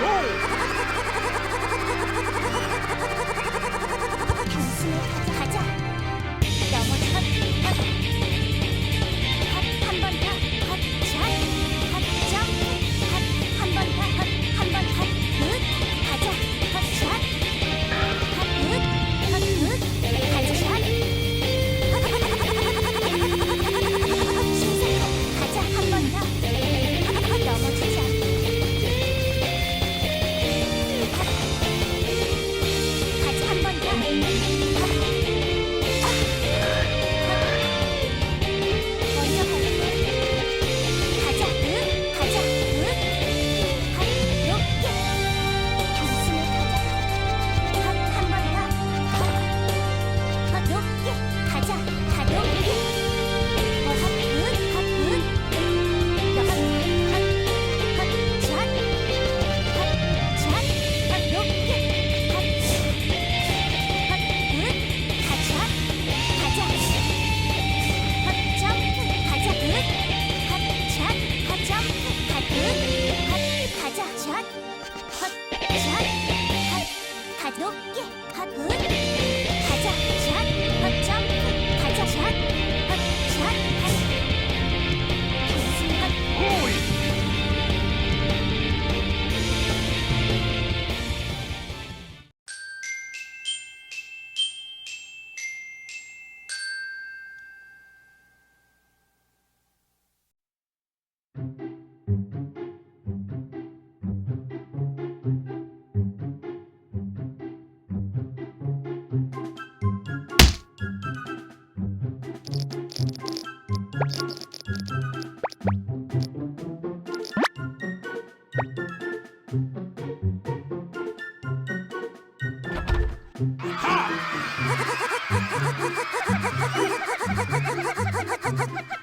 Goal!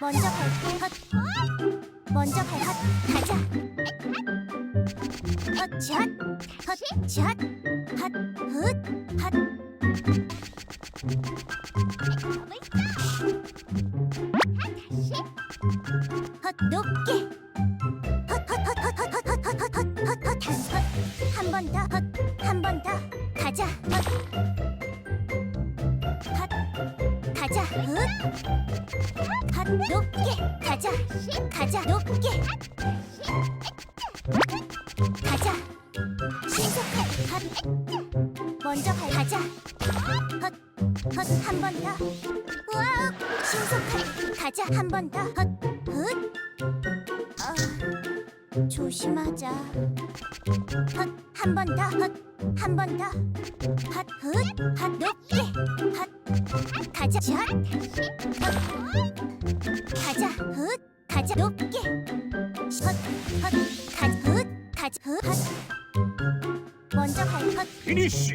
먼저 갈게. 헛. 먼저 갈 헛. 가자. 헛, 샷. 헛, 샷. 헛, 훗. 헛. 헛, 높게. 헛, 헛, 헛, 헛, 헛, 헛, 헛, 헛, 헛, 헛, 헛, 헛. 한 번 더. 헛, 한 번 더. 가자. 헛. 헛. 핫 높게 가자. 가자 높게. 가자. 신속한 핫 먼저 가. 가자. 헛헛 한 번 더. 우와 신속한 가자 한 번 더. 헛훗. 어, 조심하자. 헛 한 번 더. 헛 한 번 더. 헛훗. 헛 높게. 헛 가자. 샷 높게. 헛헛 훗 가자 훗 헛. 먼저 갈헛 피니쉬